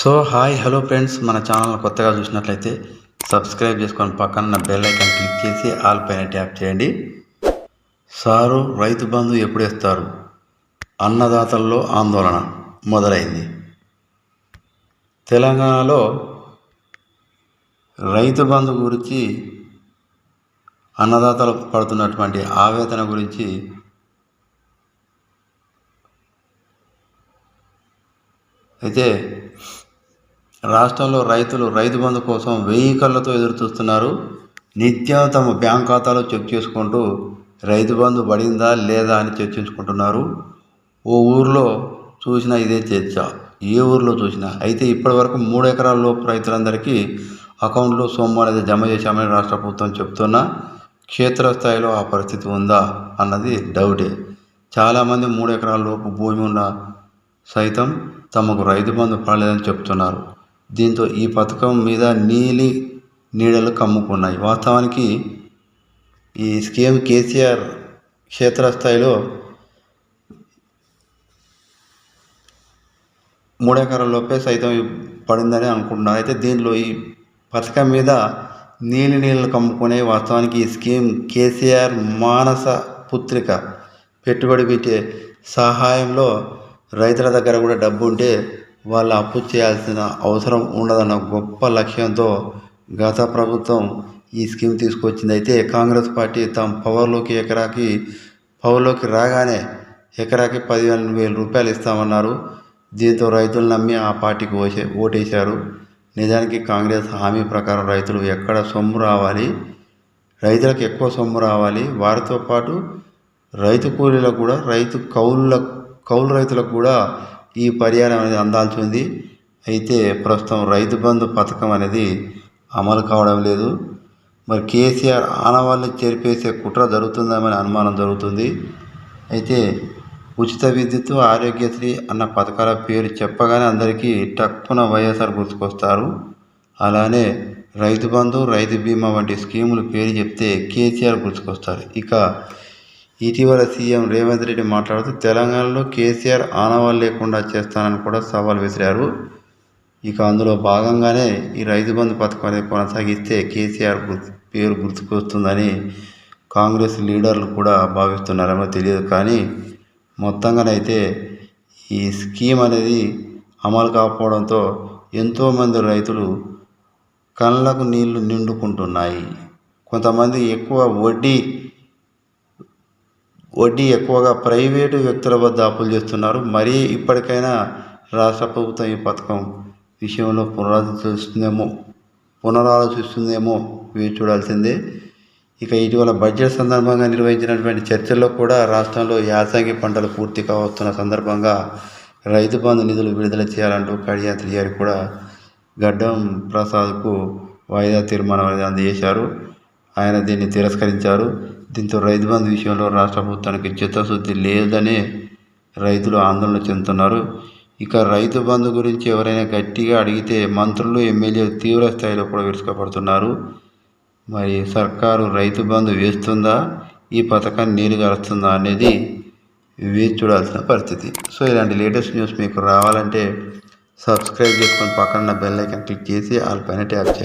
So hi hello friends. మన channel కొత్తగా చూసినట్లయితే సబ్స్క్రైబ్ చేసుకొని పక్కన బెల్ ఐకాన్ క్లిక్ చేసి ఆల్ పైన ట్యాప్ చేయండి. సారు రైతు బంధు ఎప్పుడు ఇస్తారు అన్నదాతల్లో ఆందోళన మొదలైంది. తెలంగాణలో రైతు బంధు గురించి అన్నదాతలు పడుతున్నటువంటి ఆవేదన గురించి అయితే రాష్ట్రంలో రైతులు రైతు బంధు కోసం వెయ్యి కళ్ళతో ఎదురు చూస్తున్నారు. నిత్యం తమ బ్యాంక్ ఖాతాలో చెక్ చేసుకుంటూ రైతు బంధు పడిందా లేదా అని చర్చించుకుంటున్నారు. ఓ ఊర్లో చూసినా ఇదే చర్చ. ఏ ఊర్లో చూసినా? అయితే ఇప్పటివరకు మూడు ఎకరాల లోపు రైతులందరికీ అకౌంట్లో సొమ్ము అనేది జమ చేశామని రాష్ట్ర ప్రభుత్వం చెప్తున్నా క్షేత్రస్థాయిలో ఆ పరిస్థితి ఉందా అన్నది డౌటే. చాలామంది మూడు ఎకరాల లోపు భూమి ఉన్న సైతం తమకు రైతు బంధు పడలేదని చెప్తున్నారు. దీంతో ఈ పథకం మీద నీలి నీడలు కమ్ముకున్నాయి. వాస్తవానికి ఈ స్కీమ్ కేసీఆర్ క్షేత్రస్థాయిలో మూడెకరాలలోపే సైతం పడిందని అనుకుంటున్నారు. అయితే దీనిలో ఈ పథకం మీద నీలి నీళ్ళు కమ్ముకునే వాస్తవానికి ఈ స్కీమ్ కేసీఆర్ మానస పుత్రిక పెట్టుబడి పెట్టే సహాయంలో రైతుల దగ్గర కూడా డబ్బు ఉంటే వాళ్ళు అప్పు చేయాల్సిన అవసరం ఉండదన్న గొప్ప లక్ష్యంతో గత ప్రభుత్వం ఈ స్కీమ్ తీసుకొచ్చింది. అయితే కాంగ్రెస్ పార్టీ తమ పవర్లోకి ఎకరాకి పవర్లోకి రాగానే ఎకరాకి పదిహేను వేల రూపాయలు ఇస్తామన్నారు. దీంతో రైతులు నమ్మి ఆ పార్టీకి ఓసే ఓటేశారు. నిజానికి కాంగ్రెస్ హామీ ప్రకారం రైతులు ఎక్కడ సొమ్ము రావాలి? రైతులకు ఎక్కువ సొమ్ము రావాలి. వారితో పాటు రైతు కూలీలకు కూడా రైతు కౌలులకు కౌలు రైతులకు కూడా ఈ పరిహారం అనేది అందాల్సి ఉంది అయితే ప్రస్తుతం రైతు బంధు పథకం అనేది అమలు కావడం లేదు. మరి కేసీఆర్ ఆనవాళ్ళని చేర్పేసే కుట్ర జరుగుతుందామని అనుమానం జరుగుతుంది. అయితే ఉచిత విద్యుత్ ఆరోగ్యశ్రీ అన్న పథకాల పేరు చెప్పగానే అందరికీ టక్కున వైఎస్ఆర్ గుర్తుకొస్తారు. అలానే రైతు బంధు రైతు బీమా వంటి స్కీములు పేరు చెప్తే కేసీఆర్ గుర్తుకొస్తారు. ఇక ఇటీవల సీఎం రేవంత్ రెడ్డి మాట్లాడుతూ తెలంగాణలో కేసీఆర్ ఆనవాళ్ళు లేకుండా చేస్తానని కూడా సవాల్ విసిరారు. ఇక అందులో భాగంగానే ఈ రైతు బంధు పథకం అనేది కొనసాగిస్తే కేసీఆర్ గుర్తు పేరు గుర్తుకొస్తుందని కాంగ్రెస్ లీడర్లు కూడా భావిస్తున్నారేమో తెలియదు. కానీ మొత్తంగానైతే ఈ స్కీమ్ అనేది అమలు కాకపోవడంతో ఎంతోమంది రైతులు కళ్ళకు నీళ్ళు నిండుకుంటున్నాయి. కొంతమంది ఎక్కువ వడ్డీ వడ్డీ ఎక్కువగా ప్రైవేటు వ్యక్తుల వద్ద అప్పులు చేస్తున్నారు. మరీ ఇప్పటికైనా రాష్ట్ర ప్రభుత్వం ఈ పథకం విషయంలో పునరాలోచిస్తుందేమో పునరాలోచిస్తుందేమో వేచి చూడాల్సిందే. ఇక ఇటీవల బడ్జెట్ సందర్భంగా నిర్వహించినటువంటి చర్చల్లో కూడా రాష్ట్రంలో యాసంగి పంటలు పూర్తిగా వస్తున్న సందర్భంగా రైతు బంధు నిధులు విడుదల చేయాలంటూ కడియాత్రి గారు కూడా గడ్డం ప్రసాద్కు వాయిదా తీర్మానం అనేది అందజేశారు. ఆయన దీన్ని తిరస్కరించారు. దీంతో రైతు బంధు విషయంలో రాష్ట్ర ప్రభుత్వానికి చిత్తశుద్ధి లేదని రైతులు ఆందోళన చెందుతున్నారు. ఇక రైతు బంధు గురించి ఎవరైనా గట్టిగా అడిగితే మంత్రులు ఎమ్మెల్యేలు తీవ్ర స్థాయిలో కూడా విరుచుకుపడుతున్నారు. మరి సర్కారు రైతు బంధు వేస్తుందా? ఈ పథకాన్ని నీరు గారుస్తుందా అనేది వేచి చూడాల్సిన పరిస్థితి. సో ఇలాంటి లేటెస్ట్ న్యూస్ మీకు రావాలంటే సబ్స్క్రైబ్ చేసుకొని పక్కన బెల్ ఐకాన్ క్లిక్ చేసి వాళ్ళ పైన ట్యాప్ చేయండి.